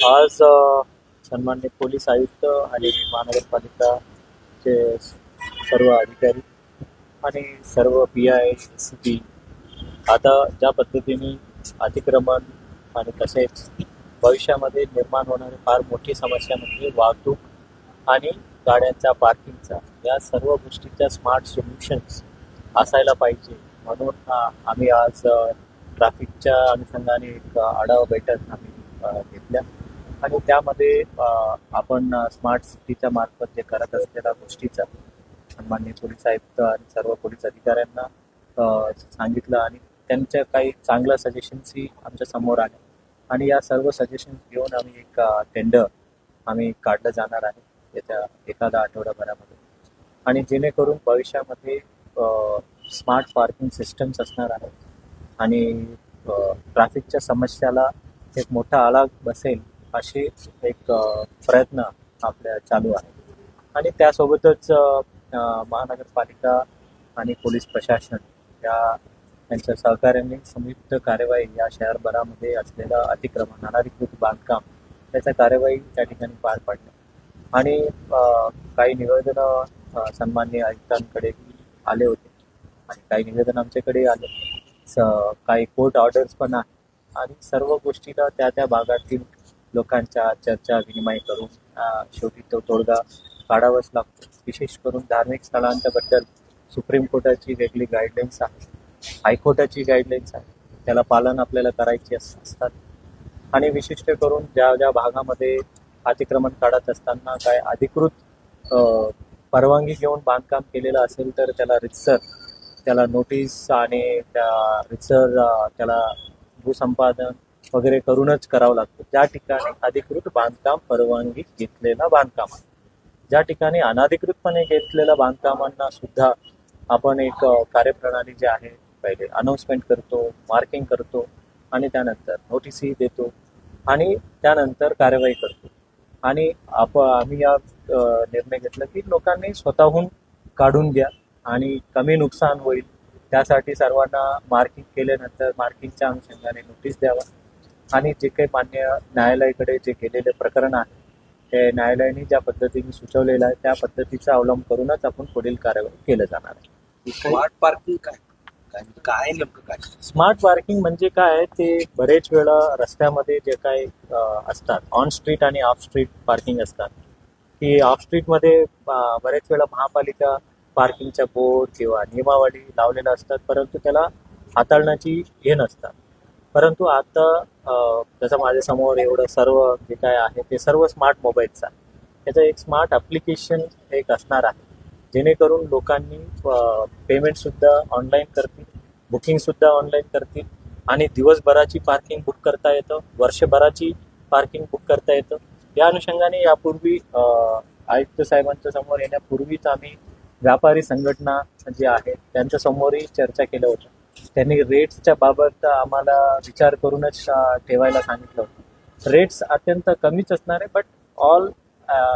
आज सन्मान्य पोलीस आयुक्त आणि महानगरपालिकाचे सर्व अधिकारी आणि सर्व पी आय सी पी आता ज्या पद्धतीने अतिक्रमण आणि तसेच भविष्यामध्ये निर्माण होणारी फार मोठी समस्या म्हणजे वाहतूक आणि गाड्यांचा पार्किंगचा. या सर्व गोष्टीच्या स्मार्ट सोल्युशन्स असायला पाहिजे. म्हणून आम्ही आज ट्रॅफिकच्या अनुषंगाने एक आढावा बैठक आम्ही घेतल्या. आणि त्यामध्ये आपण स्मार्ट सिटीच्या मार्फत जे करत असलेल्या गोष्टीचा सन्माननीय पोलीस आयुक्त आणि सर्व पोलीस अधिकाऱ्यांना सांगितलं आणि त्यांच्या काही चांगल्या सजेशन्सही आमच्यासमोर आल्या. आणि या सर्व सजेशन्स घेऊन आम्ही एक टेंडर आम्ही काढलं जाणार आहे येत्या एखादा आठवड्याभरामध्ये. आणि जेणेकरून भविष्यामध्ये स्मार्ट पार्किंग सिस्टम्स असणार आहेत आणि ट्रॅफिकच्या समस्याला एक मोठा आळा बसेल अशी एक प्रयत्न आपल्या चालू आहे. आणि त्यासोबतच महानगरपालिका आणि पोलीस प्रशासन या यांच्या सहकार्याने संयुक्त कार्यवाही या शहरभरामध्ये असलेलं अतिक्रमण अनाधिकृत बांधकाम त्याच्या कार्यवाही त्या ठिकाणी पार पाडल्या आणि काही निवेदनं सन्मान्य सन्माननीय आयुक्तांकडे आले होते. आणि काही निवेदन आमच्याकडे आले. स काही कोर्ट ऑर्डर्स पण आहे आणि सर्व गोष्टीला त्या त्या भागातील लोकांच्या चर्चा विनिमय करून शेवटी तो तोडगा काढावाच लागतो. विशेष करून धार्मिक स्थळांच्या बद्दल सुप्रीम कोर्टाची वेगळी गाईडलाईन्स आहे हायकोर्टाची गाईडलाईन्स आहे त्याला पालन आपल्याला करायची असतात. आणि विशिष्ट करून ज्या ज्या भागामध्ये अतिक्रमण काढत असताना काय अधिकृत परवानगी घेऊन बांधकाम केलेलं असेल तर त्याला रितसर त्याला नोटीस आणि त्या रितसर त्याला भूसंपादन वगैरे करूनच करावं लागतं. ज्या ठिकाणी अधिकृत बांधकाम परवानगी घेतलेला बांधकाम आहे. ज्या ठिकाणी अनाधिकृतपणे घेतलेल्या बांधकामांना सुद्धा आपण एक कार्यप्रणाली जी आहे पहिले अनाऊन्समेंट करतो मार्किंग करतो आणि त्यानंतर नोटीसही देतो आणि त्यानंतर कार्यवाही करतो. आणि आप आम्ही या निर्णय घेतला की लोकांनी स्वतःहून काढून घ्या आणि कमी नुकसान होईल त्यासाठी सर्वांना मार्किंग केल्यानंतर मार्किंगच्या अनुषंगाने नोटीस द्यावा. आणि जे काही मान्य न्यायालयाकडे जे गेलेले प्रकरण आहे ते न्यायालयाने ज्या पद्धतीने सुचवलेलं आहे त्या पद्धतीचा अवलंब करूनच आपण पुढील कार्यवाही केलं जाणार आहे. स्मार्ट पार्किंग काय? काय म्हणजे नेमकं काय? स्मार्ट पार्किंग म्हणजे काय ते बरेच वेळा रस्त्यामध्ये जे काय असतात ऑन स्ट्रीट आणि ऑफ स्ट्रीट पार्किंग असतात. की ऑफ स्ट्रीटमध्ये बरेच वेळा महापालिका पार्किंगच्या बोर्ड किंवा नियमावली लावलेल्या असतात परंतु त्याला हाताळण्याची हे नसतात. परंतु आता जसं माझ्यासमोर एवढं सर्व जे काय आहे ते सर्व स्मार्ट मोबाईलचा त्याचं एक स्मार्ट ॲप्लिकेशन एक असणार आहे. जेणेकरून लोकांनी पेमेंटसुद्धा ऑनलाईन करतील बुकिंगसुद्धा ऑनलाईन करतील आणि दिवसभराची पार्किंग बुक करता येतं वर्षभराची पार्किंग बुक करता येतं. या अनुषंगाने यापूर्वी आयुक्त साहेबांच्या समोर येण्यापूर्वीच आम्ही व्यापारी संघटना जे आहेत त्यांच्यासमोरही चर्चा केलं होतं त्यांनी रेट्सच्या बाबत आम्हाला विचार करूनच ठेवायला सांगितलं होतं. रेट्स अत्यंत कमीच असणार आहे but all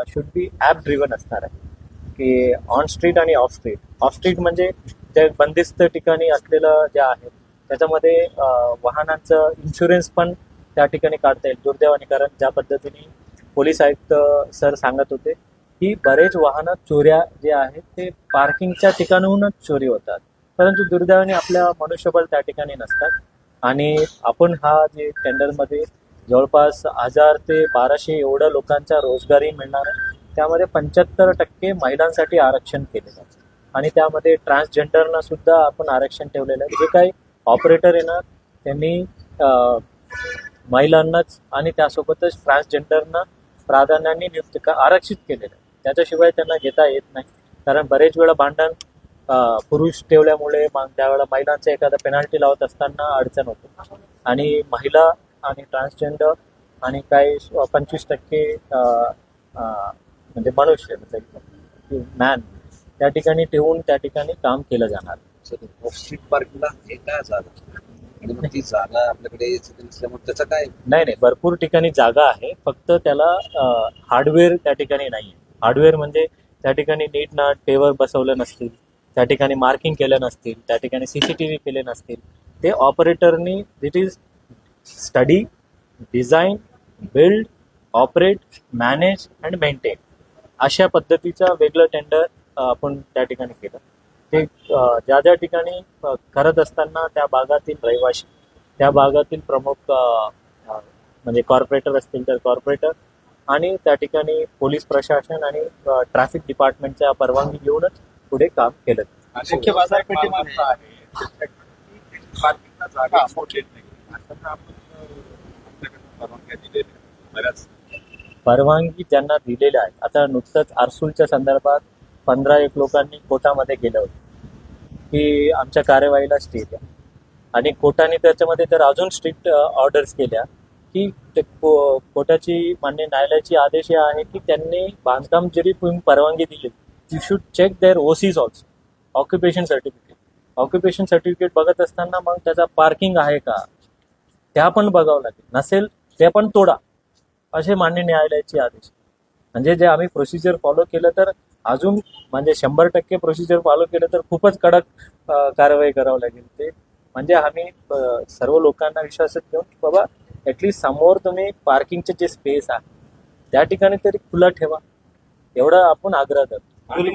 should be app driven असणार आहे. की ऑन स्ट्रीट आणि ऑफ स्ट्रीट ऑफ स्ट्रीट म्हणजे जे बंदिस्त ठिकाणी असलेलं जे आहे त्याच्यामध्ये वाहनांचं इन्शुरन्स पण त्या ठिकाणी काढता येईल. दुर्दैवाने कारण ज्या पद्धतीने पोलीस आयुक्त सर सांगत होते की बरेच वाहनं चोऱ्या जे आहेत ते पार्किंगच्या ठिकाणाहूनच चोरी होतात. परंतु दुर्दैवाने आपल्या मनुष्यबळ त्या ठिकाणी नसतात. आणि आपण हा जे टेंडरमध्ये जवळपास हजार ते बाराशे एवढ्या लोकांचा रोजगारी मिळणार आहे. त्यामध्ये पंच्याहत्तर टक्के महिलांसाठी आरक्षण केलेलं आहे. आणि त्यामध्ये ट्रान्सजेंडरना सुद्धा आपण आरक्षण ठेवलेलं आहे. जे काही ऑपरेटर येणार त्यांनी महिलांनाच आणि त्यासोबतच ट्रान्सजेंडरना प्राधान्याने नियुक्त का आरक्षित केलेलं आहे. त्याच्याशिवाय त्यांना घेता येत नाही. कारण बरेच वेळा भांडण पुरुष ठेवल्यामुळे मग त्यावेळेला महिलांचं एखादा पेनाल्टी लावत असताना अडचण होते. आणि महिला आणि ट्रान्सजेंडर आणि काही पंचवीस टक्के म्हणजे मनुष्य मॅन त्या ठिकाणी ठेवून त्या ठिकाणी काम केलं जाणार. ऑफ स्ट्रीट पार्किंगला हे काय जागा? आणि मग ती जागा आपल्याकडे नसल्यामुळे त्याचं काय? नाही नाही भरपूर ठिकाणी जागा आहे. फक्त त्याला हार्डवेअर त्या ठिकाणी नाही हार्डवेअर म्हणजे त्या ठिकाणी नीट ना टेवर बसवलं नसतील. त्या ठिकाणी मार्किंग केल्या नसतील त्या ठिकाणी सी सी टी व्ही केले नसतील ते ऑपरेटरनी it is study design build operate manage and maintain अशा पद्धतीचं वेगळं टेंडर आपण त्या ठिकाणी केलं. ते ज्या ज्या ठिकाणी करत असताना त्या भागातील रहिवासी त्या भागातील प्रमुख म्हणजे कॉर्पोरेटर असतील तर कॉर्पोरेटर आणि त्या ठिकाणी पोलीस प्रशासन आणि ट्रॅफिक डिपार्टमेंटच्या परवानगी घेऊनच पुढे काम केलं. मुख्य बाजारपेठेमध्ये. बऱ्याच. परवानगी ज्यांना दिलेल्या आहेत. आता नुकतंच आरसूलच्या संदर्भात पंधरा एक लोकांनी कोर्टामध्ये गेलं होतं. की आमच्या कार्यवाहीला स्टे द्या. आणि कोर्टाने त्याच्यामध्ये तर अजून स्ट्रिक्ट ऑर्डर्स केल्या. की ते को- कोर्टाची मान्य न्यायालयाची आदेश हे आहे की त्यांनी बांधकाम जरी तुम्ही परवानगी दिली you should check their OCs also occupation certificate occupation certificate बघत असताना मग त्याचा पार्किंग आहे का? त्या पण बघावं लागेल. नसेल ते पण तोडा. असे मान्य न्यायालयाचे आदेश. म्हणजे जे आम्ही प्रोसिजर फॉलो केलं तर अजून म्हणजे शंभर टक्के प्रोसिजर फॉलो केलं तर खूपच कडक कारवाई करावं लागेल ते. म्हणजे आम्ही सर्व लोकांना विश्वासात घेऊन की बाबा ॲटलिस्ट समोर तुम्ही पार्किंगचे जे स्पेस आहे त्या ठिकाणी तरी खुला ठेवा. एवढा आपण आग्रह करतो. to limit